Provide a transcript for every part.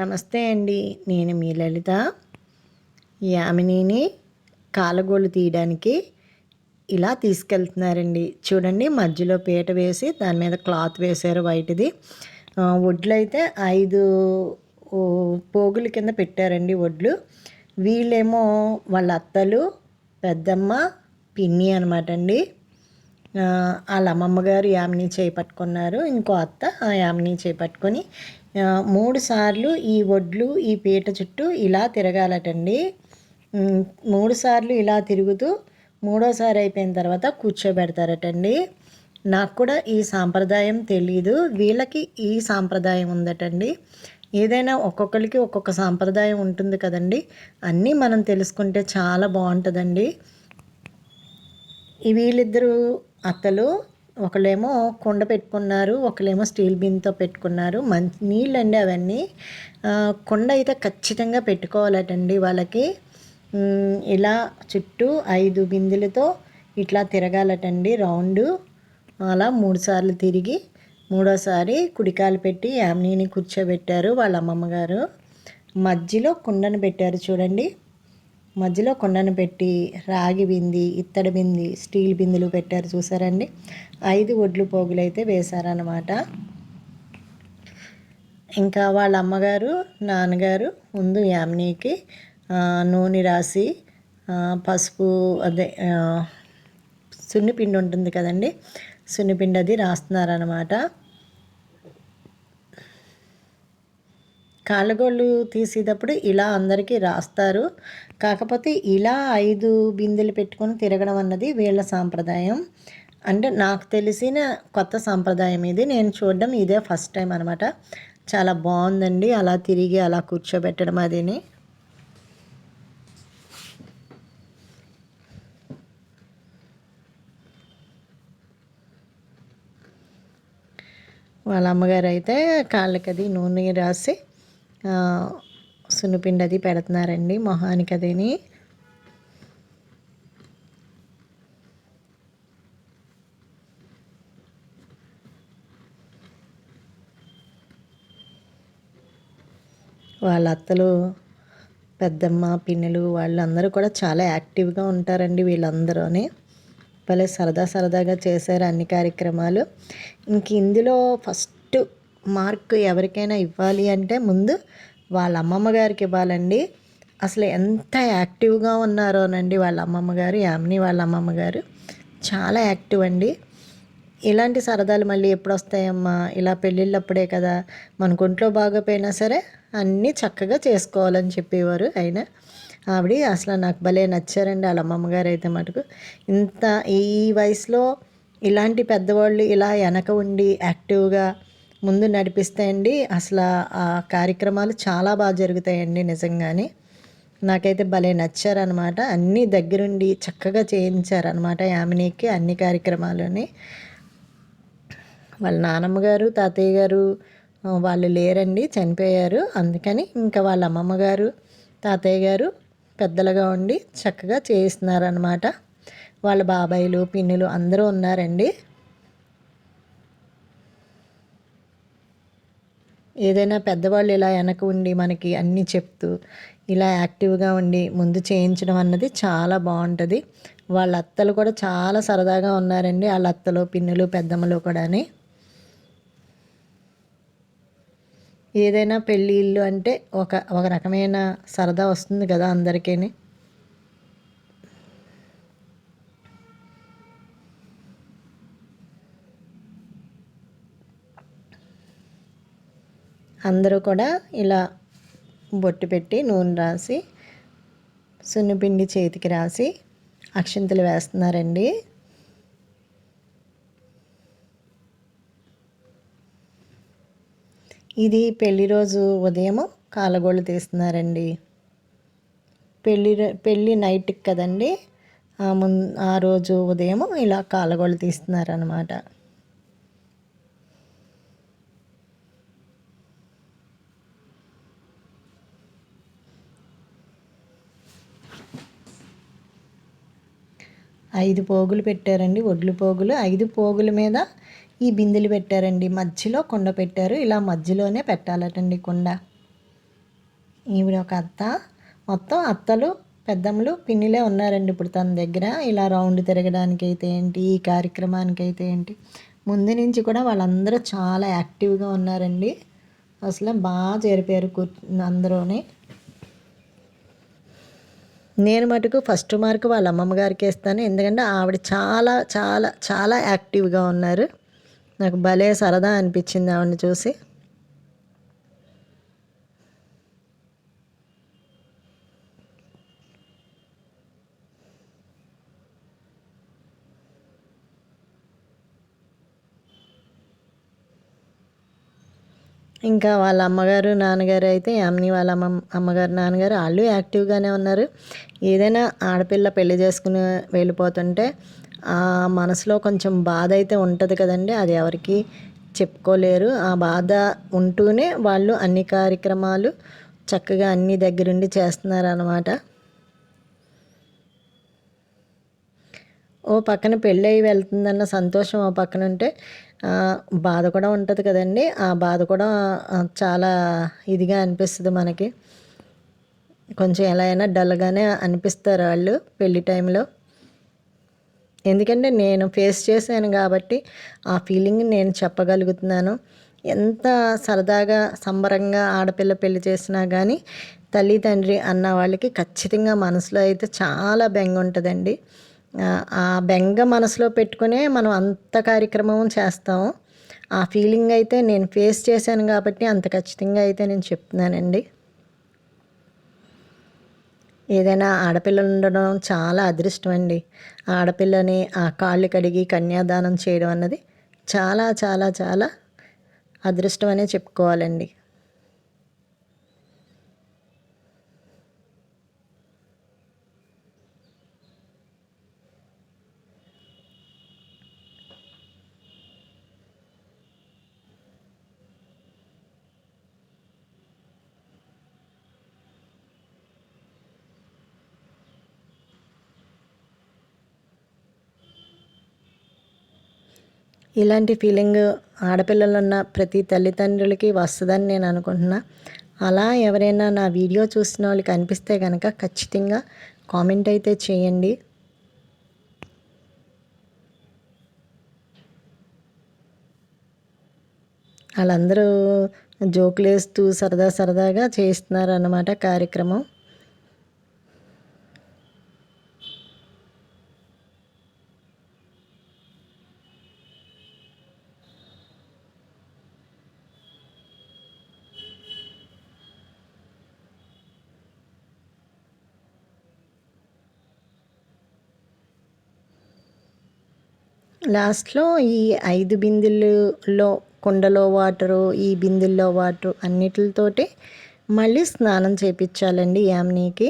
నమస్తే అండి నేను మీ లలిత. యామినిని కాలగోలు తీయడానికి ఇలా తీసుకెళ్తున్నారండి. చూడండి మధ్యలో పీట వేసి దాని మీద క్లాత్ వేశారు వైట్ది. వడ్లు అయితే ఐదు పోగుల కింద పెట్టారండి వడ్లు. వీళ్ళేమో వాళ్ళ అత్తలు పెద్దమ్మ పిన్ని అనమాట అండి. వాళ్ళ అమ్మమ్మ గారు యామిని చేపట్టుకున్నారు. ఇంకో అత్త ఆ యామిని చేపట్టుకొని మూడు సార్లు ఈ వడ్లు ఈ పీట చుట్టూ ఇలా తిరగాలటండి. మూడు సార్లు ఇలా తిరుగుతూ మూడోసారి అయిపోయిన తర్వాత కూర్చోబెడతారటండి. నాకు కూడా ఈ సాంప్రదాయం తెలీదు. వీళ్ళకి ఈ సాంప్రదాయం ఉందటండి. ఏదైనా ఒక్కొక్కరికి ఒక్కొక్క సాంప్రదాయం ఉంటుంది కదండి. అన్నీ మనం తెలుసుకుంటే చాలా బాగుంటుందండి. వీళ్ళిద్దరూ అత్తలు ఒకళ్ళేమో కుండ పెట్టుకున్నారు ఒకళ్ళేమో స్టీల్ బిన్తో పెట్టుకున్నారు. మంచి నీళ్ళండి అవన్నీ. కుండ అయితే ఖచ్చితంగా పెట్టుకోవాలటండి వాళ్ళకి. ఇలా చుట్టూ ఐదు బిందెలతో ఇట్లా తిరగాలటండి రౌండ్. అలా మూడు సార్లు తిరిగి మూడోసారి కుడికాలు పెట్టి యామ్నీని కూర్చోబెట్టారు వాళ్ళ అమ్మమ్మగారు మధ్యలో కుండను పెట్టారు చూడండి. మధ్యలో కొండను పెట్టి రాగి బింది ఇత్తడి బింది స్టీల్ బిందులు పెట్టారు చూసారండి. ఐదు ఒడ్లు పోగులు అయితే వేశారనమాట ఇంకా వాళ్ళ అమ్మగారు నాన్నగారు ముందు యామినీకి నూనె రాసి పసుపు అదే సున్నిపిండి ఉంటుంది కదండి. సున్నిపిండి అది రాస్తున్నారనమాట కాలుగోళ్ళు తీసేటప్పుడు ఇలా అందరికీ రాస్తారు. కాకపోతే ఇలా ఐదు బిందెలు పెట్టుకొని తిరగడం అన్నది వీళ్ళ సాంప్రదాయం. అంటే నాకు తెలిసిన కొత్త సాంప్రదాయం ఇది. నేను చూడడం ఇదే ఫస్ట్ టైం అనమాట చాలా బాగుందండి. అలా తిరిగి అలా కూర్చోబెట్టడం అదిని. వాళ్ళ అమ్మగారు అయితే కాళ్ళకది నూనె రాసి సున్నిపిండి అది పెడుతున్నారండి మొహానికి అదిని. వాళ్ళ అత్తలు పెద్దమ్మ పిన్నులు వాళ్ళందరూ కూడా చాలా యాక్టివ్గా ఉంటారండి వీళ్ళందరూని. భలే సరదా సరదాగా చేశారు అన్ని కార్యక్రమాలు. ఇంక ఇందులో ఫస్ట్ మార్క్ ఎవరికైనా ఇవ్వాలి అంటే ముందు వాళ్ళ అమ్మమ్మ గారికి ఇవ్వాలండి. అసలు ఎంత యాక్టివ్గా ఉన్నారోనండి వాళ్ళ అమ్మమ్మ గారు యామిని వాళ్ళ అమ్మమ్మ గారు. చాలా యాక్టివ్ అండి. ఇలాంటి సరదాలు మళ్ళీ ఎప్పుడు వస్తాయమ్మా ఇలా పెళ్ళిళ్ళప్పుడే కదా? మన ఒంట్లో బాగోపోయినా సరే అన్నీ చక్కగా చేసుకోవాలని చెప్పేవారు అయినా ఆవిడ అసలు నాకు భలే నచ్చారండి వాళ్ళ అమ్మమ్మ గారు అయితే మటుకు. ఇంత ఈ వయసులో ఇలాంటి పెద్దవాళ్ళు ఇలా వెనక ఉండి యాక్టివ్గా ముందు నడిపిస్తాయండి అసలు ఆ కార్యక్రమాలు చాలా బాగా జరుగుతాయండి నిజంగానే. నాకైతే భలే నచ్చారనమాట అన్నీ దగ్గరుండి చక్కగా చేయించారనమాట యామినీకి అన్ని కార్యక్రమాలని. వాళ్ళ నానమ్మ గారు తాతయ్య గారు వాళ్ళు లేరండి చనిపోయారు. అందుకని ఇంకా వాళ్ళ అమ్మమ్మ గారు తాతయ్య గారు పెద్దలుగా ఉండి చక్కగా చేయిస్తున్నారనమాట వాళ్ళ బాబాయిలు పిన్నులు అందరూ ఉన్నారండి. ఏదైనా పెద్దవాళ్ళు ఇలా వెనక ఉండి మనకి అన్నీ చెప్తూ ఇలా యాక్టివ్గా ఉండి ముందు చేయించడం అన్నది చాలా బాగుంటుంది వాళ్ళ అత్తలు కూడా చాలా సరదాగా ఉన్నారండి వాళ్ళ అత్తలు పిన్నులు పెద్దమ్మలు కూడాని. ఏదైనా పెళ్ళిళ్ళు అంటే ఒక ఒక రకమైన సరదా వస్తుంది కదా అందరికీ అందరూ కూడా ఇలా బొట్టు పెట్టి నూనె రాసి సున్నిపిండి చేతికి రాసి అక్షింతలు వేస్తున్నారండి. ఇది పెళ్ళి రోజు ఉదయము కాలగోళ్ళు తీస్తున్నారండి. పెళ్ళి పెళ్ళి నైట్కి కదండి ఆ రోజు ఉదయం ఇలా కాలగోళ్ళు తీస్తున్నారనమాట ఐదు పోగులు పెట్టారండి ఒడ్లు పోగులు. ఐదు పోగుల మీద ఈ బిందెలు పెట్టారండి. మధ్యలో కుండ పెట్టారు. ఇలా మధ్యలోనే పెట్టాలటండి కుండ. ఈవిడ ఒక అత్త. మొత్తం అత్తలు పెద్దమ్మలు పిన్నిలే ఉన్నారండి ఇప్పుడు తన దగ్గర. ఇలా రౌండ్ తిరగడానికి అయితే ఏంటి? ఈ కార్యక్రమానికి అయితే ఏంటి? ముందు నుంచి కూడా వాళ్ళందరూ చాలా యాక్టివ్గా ఉన్నారండి. అసలు బాగా చేరిపోయారు అందరూనే. నేను మటుకు ఫస్ట్ మార్క్ వాళ్ళ అమ్మమ్మ గారికి ఇస్తాను ఎందుకంటే ఆవిడ చాలా చాలా చాలా యాక్టివ్గా ఉన్నారు. నాకు భలే సరదా అనిపించింది ఆవిడని చూసి. ఇంకా వాళ్ళ అమ్మగారు నాన్నగారు అయితే అమ్ని వాళ్ళ అమ్మ అమ్మగారు నాన్నగారు వాళ్ళు యాక్టివ్గానే ఉన్నారు. ఏదైనా ఆడపిల్ల పెళ్ళి చేసుకుని వెళ్ళిపోతుంటే ఆ మనసులో కొంచెం బాధ అయితే ఉంటుంది కదండి. అది ఎవరికి చెప్పుకోలేరు. ఆ బాధ ఉంటూనే వాళ్ళు అన్ని కార్యక్రమాలు చక్కగా అన్ని దగ్గరుండి చేస్తున్నారు అన్నమాట ఓ పక్కన పెళ్ళి అయి వెళ్తుందన్న సంతోషం ఓ పక్కన ఉంటే బాధ కూడా ఉంటుంది కదండి. ఆ బాధ కూడా చాలా ఇదిగా అనిపిస్తుంది మనకి. కొంచెం ఎలా అయినా డల్గానే అనిపిస్తారు వాళ్ళు పెళ్ళి టైంలో. ఎందుకంటే నేను ఫేస్ చేశాను కాబట్టి ఆ ఫీలింగ్ నేను చెప్పగలుగుతున్నాను. ఎంత సరదాగా సంబరంగా ఆడపిల్ల పెళ్ళి చేసినా కానీ తల్లి తండ్రి అన్న వాళ్ళకి ఖచ్చితంగా మనసులో అయితే చాలా బెంగ ఉంటుందండి ఆ బెంగ మనసులో పెట్టుకునే మనం అంత కార్యక్రమం చేస్తాము ఆ ఫీలింగ్ అయితే నేను ఫేస్ చేశాను కాబట్టి అంత ఖచ్చితంగా అయితే నేను చెప్తున్నానండి. ఏదైనా ఆడపిల్లలు ఉండడం చాలా అదృష్టం అండి. ఆడపిల్లని ఆ కాళ్ళు కడిగి కన్యాదానం చేయడం అన్నది చాలా చాలా చాలా అదృష్టం అనే చెప్పుకోవాలండి. ఇలాంటి ఫీలింగ్ ఆడపిల్లలు ఉన్న ప్రతి తల్లిదండ్రులకి వస్తుందని నేను అనుకుంటున్నా. అలా ఎవరైనా నా వీడియో చూసిన వాళ్ళకి అనిపిస్తే కనుక ఖచ్చితంగా కామెంట్ అయితే చేయండి. వాళ్ళందరూ జోకులు వేస్తూ సరదా సరదాగా చేస్తున్నారన్నమాట కార్యక్రమం. లాస్ట్లో ఈ ఐదు బిందెల్లో కుండలో వాటరు ఈ బిందెల్లో వాటరు అన్నిటితోటి మళ్ళీ స్నానం చేయించాలండి యామ్నీకి.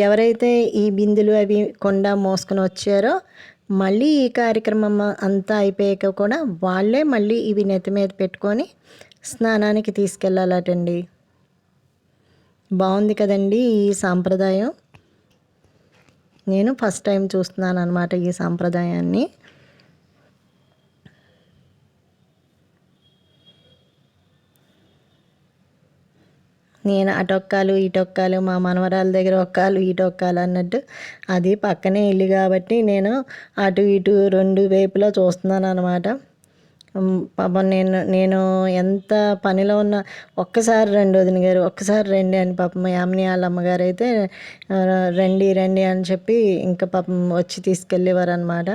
ఎవరైతే ఈ బిందులు అవి కొండ మోసుకొని వచ్చారో మళ్ళీ ఈ కార్యక్రమం అంతా అయిపోయాక కూడా వాళ్ళే మళ్ళీ ఇవి నెత్తి మీద పెట్టుకొని స్నానానికి తీసుకెళ్ళాలటండి బాగుంది కదండి ఈ సాంప్రదాయం. నేను ఫస్ట్ టైం చూస్తున్నాను అనమాట ఈ సాంప్రదాయాన్ని. నేను అటొక్కాలు ఇటొక్కాలు మా మనవరాల దగ్గర ఒక్కాలు ఇటొక్కాలు అన్నట్టు అది పక్కనే ఇల్లు కాబట్టి నేను అటు ఇటు రెండు వైపులా చూస్తున్నాను అనమాట పాపం నేను నేను ఎంత పనిలో ఉన్న ఒక్కసారి రండి వదిన గారు ఒక్కసారి రండి అని పాపం యామిని వాళ్ళ అమ్మగారు అయితే రండి రండి అని చెప్పి ఇంకా పాపం వచ్చి తీసుకెళ్ళేవారు అనమాట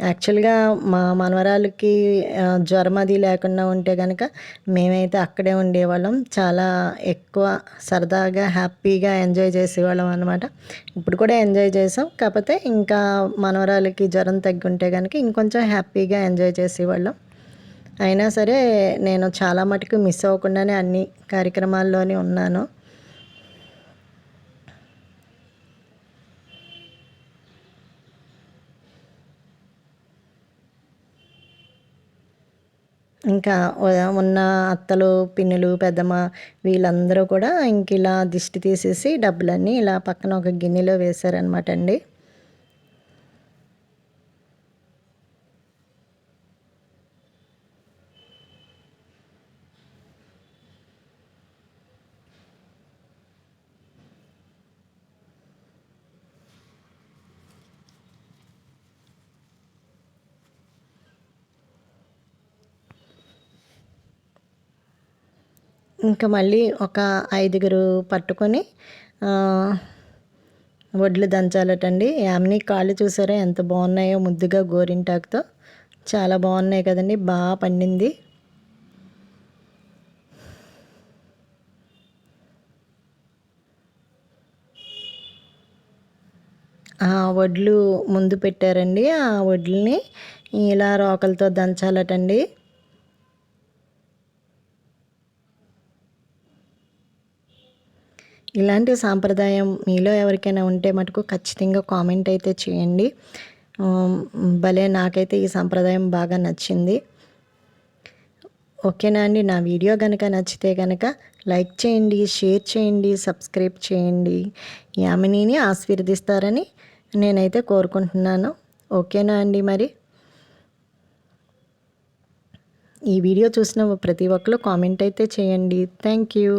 యాక్చువల్గా మా మనవరాలకి జ్వరం అది లేకుండా ఉంటే కనుక మేమైతే అక్కడే ఉండేవాళ్ళం. చాలా ఎక్కువ సరదాగా హ్యాపీగా ఎంజాయ్ చేసేవాళ్ళం అనమాట ఇప్పుడు కూడా ఎంజాయ్ చేసాం. కాకపోతే ఇంకా మనవరాలకి జ్వరం తగ్గుంటే కనుక ఇంకొంచెం హ్యాపీగా ఎంజాయ్ చేసేవాళ్ళం. అయినా సరే నేను చాలా మటుకు మిస్ అవ్వకుండానే అన్ని కార్యక్రమాల్లోనే ఉన్నాను. ఇంకా ఉన్న అత్తలు పిన్నులు పెద్దమ్మ వీళ్ళందరూ కూడా ఇంక ఇలా దిష్టి తీసేసి డబ్బులన్నీ ఇలా పక్కన ఒక గిన్నెలో వేశారనమాట అండి. ఇంకా మళ్ళీ ఒక ఐదుగురు పట్టుకొని వడ్లు దంచాలటండి. యామిని కాళ్ళు చూసారా ఎంత బాగున్నాయో ముద్దుగా గోరింటాకుతో. చాలా బాగున్నాయి కదండి బాగా పండింది. ఆ వడ్లు ముందు పెట్టారండి ఆ వడ్లని ఇలా రోకలతో దంచాలటండి. ఇలాంటి సాంప్రదాయం మీలో ఎవరికైనా ఉంటే మటుకు ఖచ్చితంగా కామెంట్ అయితే చేయండి. భలే నాకైతే ఈ సాంప్రదాయం బాగా నచ్చింది. ఓకేనా అండి? నా వీడియో కనుక నచ్చితే కనుక లైక్ చేయండి షేర్ చేయండి సబ్స్క్రైబ్ చేయండి. యామినీని ఆశీర్వదిస్తారని నేనైతే కోరుకుంటున్నాను. ఓకేనా అండి మరి? ఈ వీడియో చూసిన ప్రతి ఒక్కరు కామెంట్ అయితే చేయండి. Thank you.